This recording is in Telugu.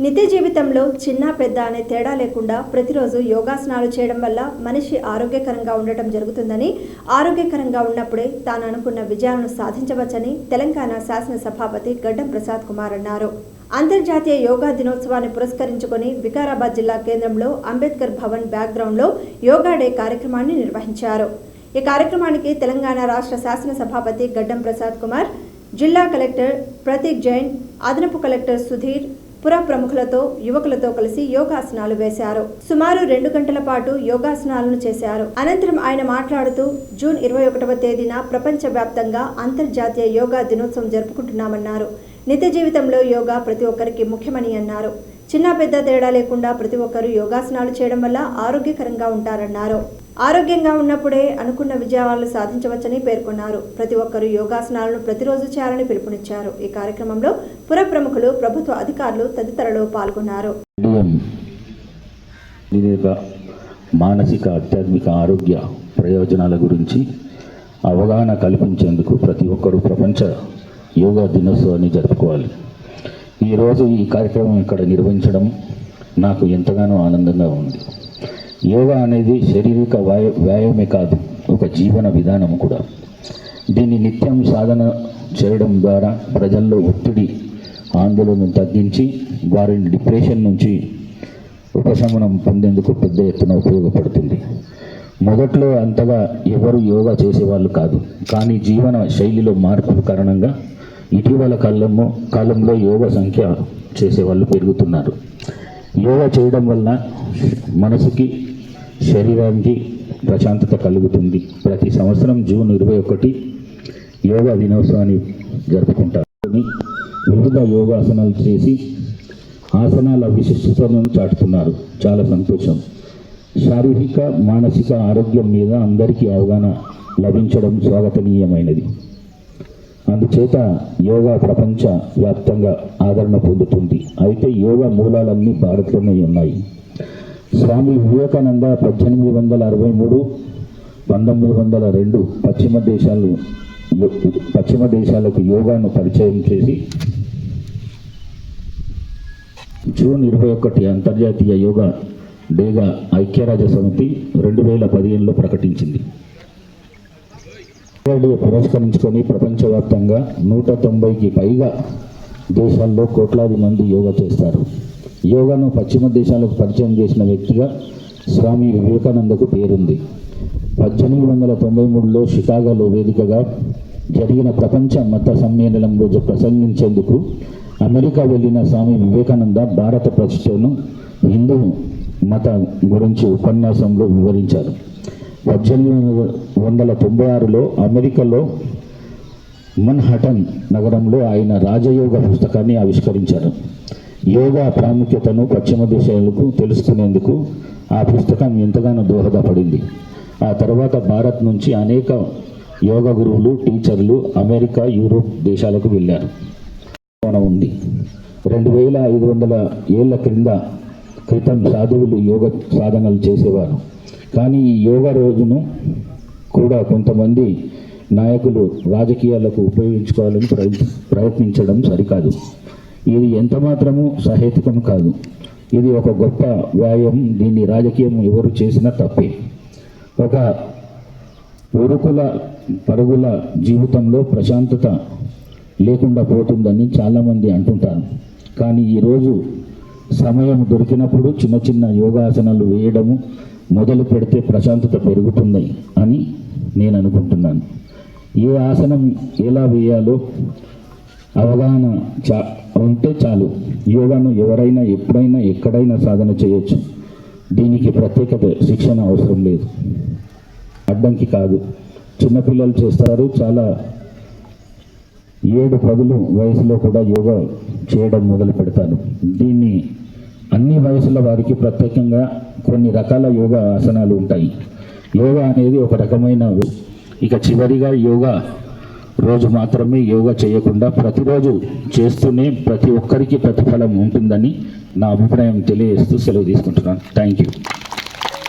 నిత్య జీవితంలో చిన్న పెద్ద అనే తేడా లేకుండా ప్రతిరోజు యోగాసనాలు చేయడం వల్ల మనిషి ఆరోగ్యకరంగా ఉండటం జరుగుతుందని ఆరోగ్యకరంగా ఉన్నప్పుడే తాను అనుకున్న విజయాలను సాధించవచ్చని తెలంగాణ శాసనసభాపతి గడ్డం ప్రసాద్ కుమార్ అన్నారు. అంతర్జాతీయ యోగా దినోత్సవాన్ని పురస్కరించుకొని వికారాబాద్ జిల్లా కేంద్రంలో అంబేద్కర్ భవన్ బ్యాక్గ్రౌండ్లో యోగా డే కార్యక్రమాన్ని నిర్వహించారు. ఈ కార్యక్రమానికి తెలంగాణ రాష్ట్ర శాసనసభాపతి గడ్డం ప్రసాద్ కుమార్ జిల్లా కలెక్టర్ ప్రతీక్ జైన్ అదనపు కలెక్టర్ సుధీర్ పుర ప్రముఖులతో యువకులతో కలిసి యోగాసనాలు వేశారు. సుమారు రెండు గంటల పాటు యోగాసనాలను చేశారు. అనంతరం ఆయన మాట్లాడుతూ జూన్ ఇరవై ఒకటవ తేదీన ప్రపంచ వ్యాప్తంగా అంతర్జాతీయ యోగా దినోత్సవం జరుపుకుంటున్నామన్నారు. నిత్య జీవితంలో యోగా ప్రతి ఒక్కరికి ముఖ్యమని అన్నారు. చిన్న పెద్ద తేడా లేకుండా ప్రతి ఒక్కరూ యోగాసనాలు చేయడం వల్ల ఆరోగ్యకరంగా ఉంటారన్నారు. ఆరోగ్యంగా ఉన్నప్పుడే అనుకున్న విజయాలు సాధించవచ్చని పేర్కొన్నారు. ప్రతి ఒక్కరూ యోగాసనాలను ప్రతిరోజు చేయాలని పిలుపునిచ్చారు. ఈ కార్యక్రమంలో పుర ప్రముఖులు ప్రభుత్వ అధికారులు తదితరులు పాల్గొన్నారు. మానసిక ఆధ్యాత్మిక ఆరోగ్య ప్రయోజనాల గురించి అవగాహన కల్పించేందుకు ప్రతి ఒక్కరూ ప్రపంచ యోగా దినోత్సవాన్ని జరుపుకోవాలి. ఈరోజు ఈ కార్యక్రమం ఇక్కడ నిర్వహించడం నాకు ఎంతగానో ఆనందంగా ఉంది. యోగా అనేది శారీరక వ్యాయ వ్యాయామే కాదు ఒక జీవన విధానం కూడా. దీన్ని నిత్యం సాధన చేయడం ద్వారా ప్రజల్లో ఒత్తిడి ఆందోళనను తగ్గించి వారిని డిప్రెషన్ నుంచి ఉపశమనం పొందేందుకు పెద్ద ఎత్తున ఉపయోగపడుతుంది. మొదట్లో అంతగా ఎవరు యోగా చేసేవాళ్ళు కాదు కానీ జీవన శైలిలో మార్పుల కారణంగా ఇటీవల కాలము కాలంలో యోగా సంఖ్య చేసేవాళ్ళు పెరుగుతున్నారు. యోగా చేయడం వల్ల మనసుకి శరీరానికి ప్రశాంతత కలుగుతుంది. ప్రతి సంవత్సరం జూన్ ఇరవై ఒకటి యోగా దినోత్సవాన్ని జరుపుకుంటారు. వివిధ యోగాసనాలు చేసి ఆసనాల విశిష్టతను చాటుతున్నారు. చాలా సంతోషం. శారీరక మానసిక ఆరోగ్యం మీద అందరికీ అవగాహన లభించడం స్వాగతనీయమైనది. అందుచేత యోగా ప్రపంచ వ్యాప్తంగా ఆదరణ పొందుతుంది. అయితే యోగా మూలాలన్నీ భారత్లోనే ఉన్నాయి. స్వామి వివేకానంద పద్దెనిమిది వందల అరవై మూడు పంతొమ్మిది వందల రెండు పశ్చిమ దేశాలు పశ్చిమ దేశాలకు యోగాను పరిచయం చేసి జూన్ ఇరవై ఒకటి అంతర్జాతీయ యోగా డేగా ఐక్యరాజ్య సమితి రెండు వేల పదిహేనులో ప్రకటించింది. పురస్కరించుకొని ప్రపంచవ్యాప్తంగా నూట తొంభైకి పైగా దేశాల్లో కోట్లాది మంది యోగా చేస్తారు. యోగాను పశ్చిమ దేశాలకు పరిచయం చేసిన వ్యక్తిగా స్వామి వివేకానందకు పేరుంది. పద్దెనిమిది వందల తొంభై మూడులో షికాగోలో వేదికగా జరిగిన ప్రపంచ మత సమ్మేళనంలో ప్రసంగించేందుకు అమెరికా వెళ్ళిన స్వామి వివేకానంద భారత ప్రతిష్టను హిందూ మత గురించి ఉపన్యాసంలో వివరించారు. పద్దెనిమిది వందల తొంభై ఆరులో అమెరికాలో మన్హటన్ నగరంలో ఆయన రాజయోగ పుస్తకాన్ని ఆవిష్కరించారు. యోగా ప్రాముఖ్యతను పశ్చిమ దేశాలకు తెలుసుకునేందుకు ఆ పుస్తకం ఎంతగానో దోహదపడింది. ఆ తర్వాత భారత్ నుంచి అనేక యోగ గురువులు టీచర్లు అమెరికా యూరోప్ దేశాలకు వెళ్ళారు. ఉంది. రెండు వేల ఐదు వందల ఏళ్ళ క్రింద క్రితం సాధువులు యోగ సాధనలు చేసేవారు. కానీ ఈ యోగ రోజును కూడా కొంతమంది నాయకులు రాజకీయాలకు ఉపయోగించుకోవాలని ప్రయత్ ప్రయత్నించడం సరికాదు. ఇది ఎంత మాత్రము సహేతుకం కాదు. ఇది ఒక గొప్ప వ్యాయామం దీన్ని రాజకీయం ఎవరు చేసినా తప్పే. ఒక ఉరుకుల పరుగుల జీవితంలో ప్రశాంతత లేకుండా పోతుందని చాలామంది అంటుంటారు. కానీ ఈరోజు సమయం దొరికినప్పుడు చిన్న చిన్న యోగాసనాలు వేయడము మొదలు పెడితే ప్రశాంతత పెరుగుతుంది అని నేను అనుకుంటున్నాను. ఏ ఆసనం ఎలా వేయాలో అవగాహన చా ఉంటే చాలు. యోగాను ఎవరైనా ఎప్పుడైనా ఎక్కడైనా సాధన చేయొచ్చు. దీనికి ప్రత్యేకత శిక్షణ అవసరం లేదు. అడ్డంకి కాదు. చిన్నపిల్లలు చేస్తారు. చాలా ఏడు పదులు వయసులో కూడా యోగా చేయడం మొదలు పెడతారు. దీన్ని అన్ని వయసుల వారికి ప్రత్యేకంగా కొన్ని రకాల యోగా ఆసనాలు ఉంటాయి. యోగా అనేది ఒక రకమైన ఇక చివరిగా యోగా రోజు మాత్రమే యోగా చేయకుండా ప్రతిరోజు చేస్తూనే ప్రతి ఒక్కరికి ప్రతిఫలం ఉంటుందని నా అభిప్రాయం తెలియజేస్తూ సెలవు తీసుకుంటున్నాను. Thank you